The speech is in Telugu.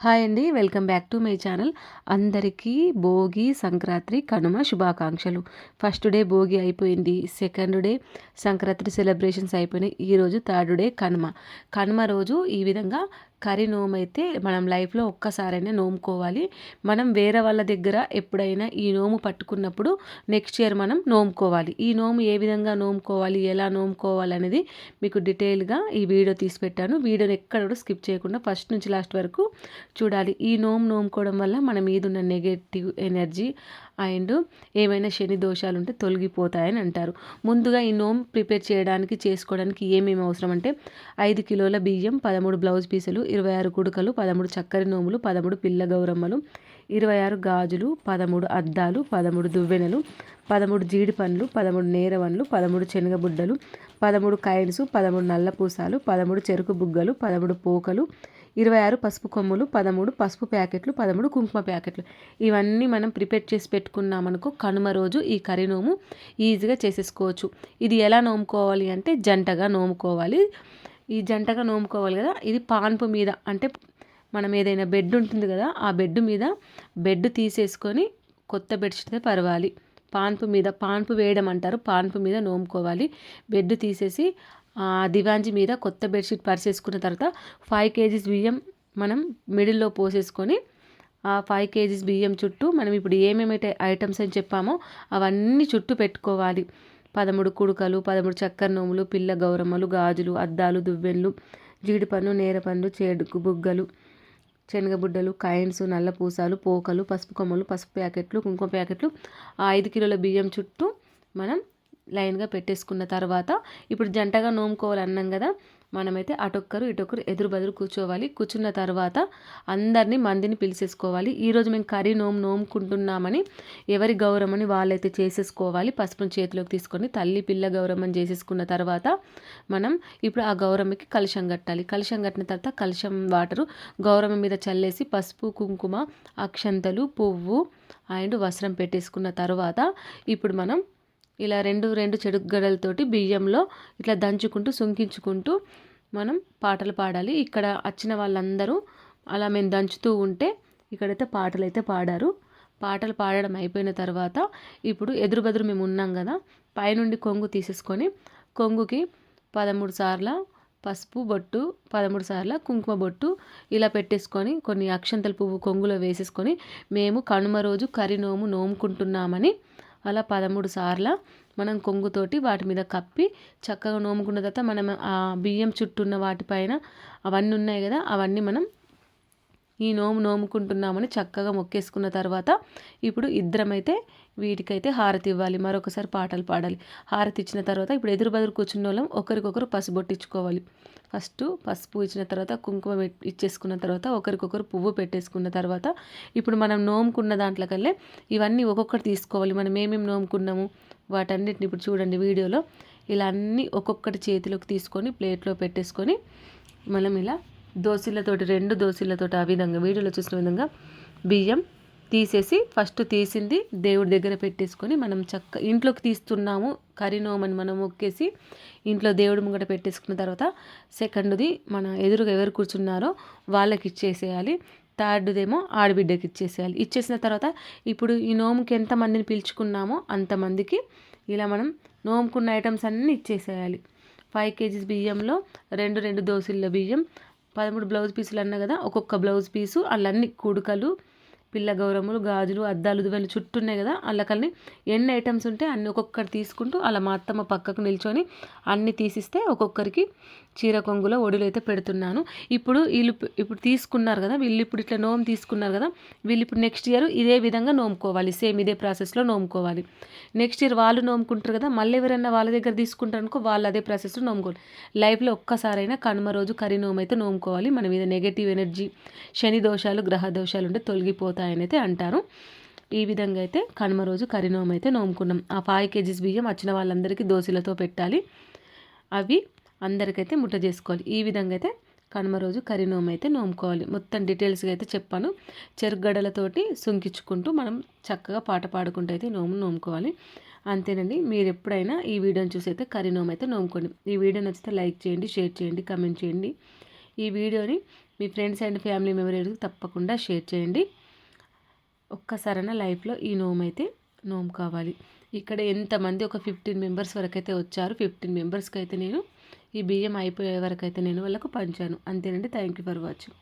హాయ్ అండి welcome back to my channel. అందరికీ భోగి సంక్రాంతి కనుమ శుభాకాంక్షలు. ఫస్ట్ డే భోగి అయిపోయింది సెకండ్ డే సంక్రాంతి సెలబ్రేషన్స్ అయిపోయినాయి ఈరోజు థర్డ్ డే కనుమ. కనుమ రోజు ఈ విధంగా కర్రీ నోము అయితే మనం లైఫ్లో ఒక్కసారైనా నోముకోవాలి. మనం వేరే వాళ్ళ దగ్గర ఎప్పుడైనా ఈ నోము పట్టుకున్నప్పుడు నెక్స్ట్ ఇయర్ మనం నోముకోవాలి. ఈ నోము ఏ విధంగా నోముకోవాలి? ఎలా నోముకోవాలి? అనేది మీకు డీటెయిల్గా ఈ వీడియో తీసి పెట్టాను. వీడియోని ఎక్కడ కూడా స్కిప్ చేయకుండా ఫస్ట్ నుంచి లాస్ట్ వరకు చూడాలి. ఈ నోము నోముకోవడం వల్ల మన మీద ఉన్న నెగటివ్ ఎనర్జీ అండ్ ఏమైనా శని దోషాలు ఉంటే తొలగిపోతాయని అంటారు. ముందుగా ఈ నోమ్ ప్రిపేర్ చేయడానికి చేసుకోవడానికి ఏమేమి అవసరం అంటే ఐదు కిలోల బియ్యం పదమూడు బ్లౌజ్ పీసులు ఇరవై ఆరు కుడుకలు పదమూడు చక్కెర నోములు పదమూడు పిల్ల గౌరమ్మలు ఇరవై ఆరు గాజులు పదమూడు అద్దాలు పదమూడు దువ్వెనలు పదమూడు జీడి పండ్లు పదమూడు నేరవన్లు పదమూడు శనగబుడ్డలు పదమూడు కాయిన్స్ పదమూడు నల్ల పూసాలు పదమూడు చెరుకు బుగ్గలు పదమూడు పోకలు ఇరవై ఆరు పసుపు కొమ్ములు పదమూడు పసుపు ప్యాకెట్లు పదమూడు కుంకుమ ప్యాకెట్లు. ఇవన్నీ మనం ప్రిపేర్ చేసి పెట్టుకున్నామనుకో కనుమ రోజు ఈ కర్రీ నోము ఈజీగా చేసేసుకోవచ్చు. ఇది ఎలా నోముకోవాలి అంటే జంటగా నోముకోవాలి. ఈ జంటగా నోముకోవాలి కదా. ఇది పాన్పు మీద అంటే మనం ఏదైనా బెడ్ ఉంటుంది కదా ఆ బెడ్ మీద బెడ్ తీసేసుకొని కొత్త బెడ్షీట్తో పరవాలి. పాన్పు మీద పాన్పు వేయడం అంటారు. పాన్పు మీద నోముకోవాలి. బెడ్ తీసేసి దివాంజి మీద కొత్త బెడ్షీట్ పరిచేసుకున్న తర్వాత ఫైవ్ కేజీస్ బియ్యం మనం మిడిల్లో పోసేసుకొని ఆ ఫైవ్ కేజీస్ బియ్యం చుట్టూ మనం ఇప్పుడు ఏమేమి ఐటమ్స్ అని చెప్పామో అవన్నీ చుట్టూ పెట్టుకోవాలి. పదమూడు కుడుకలు పదమూడు చక్కెర నోములు పిల్ల గౌరమ్మలు గాజులు అద్దాలు దువ్వెన్లు జీడిపన్ను నేరపన్ను చేడుకు బుగ్గలు శనగబుడ్డలు కాయిన్స్ నల్ల పూసాలు పోకలు పసుపు కొమ్మలు పసుపు ప్యాకెట్లు కుంకుమ ప్యాకెట్లు ఆ ఐదు కిలోల బియ్యం చుట్టూ మనం లైన్గా పెట్టేసుకున్న తర్వాత ఇప్పుడు జంటగా నోముకోవాలి అన్నాం కదా మనమైతే అటొక్కరు ఇటొక్కరు ఎదురు బదురు కూర్చోవాలి. కూర్చున్న తర్వాత అందరినీ మందిని పిలిచేసుకోవాలి. ఈరోజు మేము కర్రీ నోము నోముకుంటున్నామని ఎవరి గౌరవమని వాళ్ళైతే చేసేసుకోవాలి. పసుపుని చేతిలోకి తీసుకొని తల్లి పిల్ల గౌరవం చేసేసుకున్న తర్వాత మనం ఇప్పుడు ఆ గౌరమ్మకి కలుషం కట్టాలి. కలుషం కట్టిన తర్వాత కలుషం వాటరు గౌరవం మీద చల్లేసి పసుపు కుంకుమ అక్షంతలు పువ్వు అండ్ వస్త్రం పెట్టేసుకున్న తర్వాత ఇప్పుడు మనం ఇలా రెండు రెండు చెడు గడలతోటి బియ్యంలో ఇట్లా దంచుకుంటూ సుంకించుకుంటూ మనం పాటలు పాడాలి. ఇక్కడ వచ్చిన వాళ్ళందరూ అలా మేము దంచుతూ ఉంటే ఇక్కడైతే పాటలు అయితే పాడారు. పాటలు పాడడం అయిపోయిన తర్వాత ఇప్పుడు ఎదురు బెదురు మేము ఉన్నాం కదా పైనుండి కొంగు తీసేసుకొని కొంగుకి పదమూడు సార్ల పసుపు బొట్టు పదమూడు సార్ల కుంకుమ బొట్టు ఇలా పెట్టేసుకొని కొన్ని అక్షంతల పువ్వు కొంగులో వేసేసుకొని మేము కనుమ రోజు కరి నోము నోముకుంటున్నామని అలా పదమూడు సార్ల మనం కొంగుతోటి వాటి మీద కప్పి చక్కగా నోముకున్న తర్వాత మనం ఆ బియ్యం చుట్టూ ఉన్న వాటిపైన అవన్నీ ఉన్నాయి కదా అవన్నీ మనం ఈ నోము నోముకుంటున్నామని చక్కగా మొక్కేసుకున్న తర్వాత ఇప్పుడు ఇద్దరమైతే వీటికైతే హారతి ఇవ్వాలి. మరొకసారి పాటలు పాడాలి. హారతి ఇచ్చిన తర్వాత ఇప్పుడు ఎదురు బదురు కూర్చున్న వాళ్ళం ఒకరికొకరు పసుబొట్టించుకోవాలి ఫస్ట్ పసుపు ఇచ్చిన తర్వాత కుంకుమ ఇచ్చేసుకున్న తర్వాత ఒకరికొకరు పువ్వు పెట్టేసుకున్న తర్వాత ఇప్పుడు మనం నోముకున్న దాంట్లోకల్లే ఇవన్నీ ఒక్కొక్కటి తీసుకోవాలి. మనం ఏమేమి నోముకున్నాము వాటన్నిటిని ఇప్పుడు చూడండి వీడియోలో. ఇలా అన్నీ ఒక్కొక్కటి చేతిలోకి తీసుకొని ప్లేట్లో పెట్టేసుకొని మనం ఇలా దోశలతోటి రెండు దోశలతోటి ఆ విధంగా వీడియోలో చూసిన విధంగా బియ్యం తీసేసి ఫస్ట్ తీసింది దేవుడి దగ్గర పెట్టేసుకొని మనం చక్క ఇంట్లోకి తీస్తున్నాము కరినోమని మనం మొక్కేసి ఇంట్లో దేవుడి ముంగట పెట్టేసుకున్న తర్వాత సెకండ్ది మన ఎదురుగా ఎవరు కూర్చున్నారో వాళ్ళకి ఇచ్చేసేయాలి. థర్డ్దేమో ఆడబిడ్డకి ఇచ్చేసేయాలి. ఇచ్చేసిన తర్వాత ఇప్పుడు ఈ నోముకి ఎంతమందిని పిలుచుకున్నామో అంతమందికి ఇలా మనం నోముకున్న ఐటమ్స్ అన్నీ ఇచ్చేసేయాలి. ఫైవ్ కేజీస్ బియ్యంలో రెండు రెండు దోశల బియ్యం పదమూడు బ్లౌజ్ పీసులు అన్నా కదా ఒక్కొక్క బ్లౌజ్ పీసు అన్నీ కుడుకలు పిల్ల గౌరములు గాజులు అద్దాలు ఇవన్నీ చుట్టూ ఉన్నాయి కదా అల్లకల్ని ఎన్ని ఐటమ్స్ ఉంటే అన్ని ఒక్కొక్కటి తీసుకుంటూ అలా మా అత్తమ్మ పక్కకు నిల్చొని అన్ని తీసిస్తే ఒక్కొక్కరికి చీర కొంగులో ఒడిలో అయితే పెడుతున్నాను. ఇప్పుడు వీళ్ళు ఇప్పుడు తీసుకున్నారు కదా వీళ్ళు ఇప్పుడు ఇట్లా నోము తీసుకున్నారు కదా వీళ్ళు ఇప్పుడు నెక్స్ట్ ఇయర్ ఇదే విధంగా నోముకోవాలి సేమ్ ఇదే ప్రాసెస్లో నోముకోవాలి. నెక్స్ట్ ఇయర్ వాళ్ళు నోముకుంటారు కదా మళ్ళీ ఎవరైనా వాళ్ళ దగ్గర తీసుకుంటారు అనుకో వాళ్ళు అదే ప్రాసెస్లో నోముకోవాలి. లైఫ్లో ఒక్కసారైనా కనుమ రోజు కరీ నోము అయితే నోముకోవాలి మన మీద నెగటివ్ ఎనర్జీ శని దోషాలు గ్రహ దోషాలు ఉంటే తొలగిపోతాయి. తొలగిపోతాయని అయితే అంటారు. ఈ విధంగా అయితే కనుమ రోజు కరినోమ అయితే నోముకున్నాం. ఆ ఫైవ్ కేజీస్ బియ్యం వచ్చిన వాళ్ళందరికీ దోశలతో పెట్టాలి. అవి అందరికైతే ముట్ట చేసుకోవాలి. ఈ విధంగా అయితే కనుమ రోజు కరినోమ అయితే నోముకోవాలి. మొత్తం డీటెయిల్స్గా అయితే చెప్పాను. చెరుగడలతోటి సుంకించుకుంటూ మనం చక్కగా పాట పాడుకుంటూ అయితే నోము నోముకోవాలి. అంతేనండి. మీరు ఎప్పుడైనా ఈ వీడియోని చూసి అయితే కరినోమ అయితే నోముకోండి. ఈ వీడియో నచ్చితే లైక్ చేయండి షేర్ చేయండి కమెంట్ చేయండి. ఈ వీడియోని మీ ఫ్రెండ్స్ అండ్ ఫ్యామిలీ మెంబర్స్ తప్పకుండా షేర్ చేయండి. ఒక్కసారైనా లైఫ్లో ఈ నోమ్ అయితే నోమ్ కావాలి. ఇక్కడ ఎంతమంది ఒక ఫిఫ్టీన్ మెంబర్స్ వరకు అయితే వచ్చారు ఫిఫ్టీన్ మెంబర్స్కి అయితే నేను ఈ బియ్యం అయిపోయే వరకు అయితే నేను వాళ్ళకు పంచాను. అంతేనండి. Thank you for watching.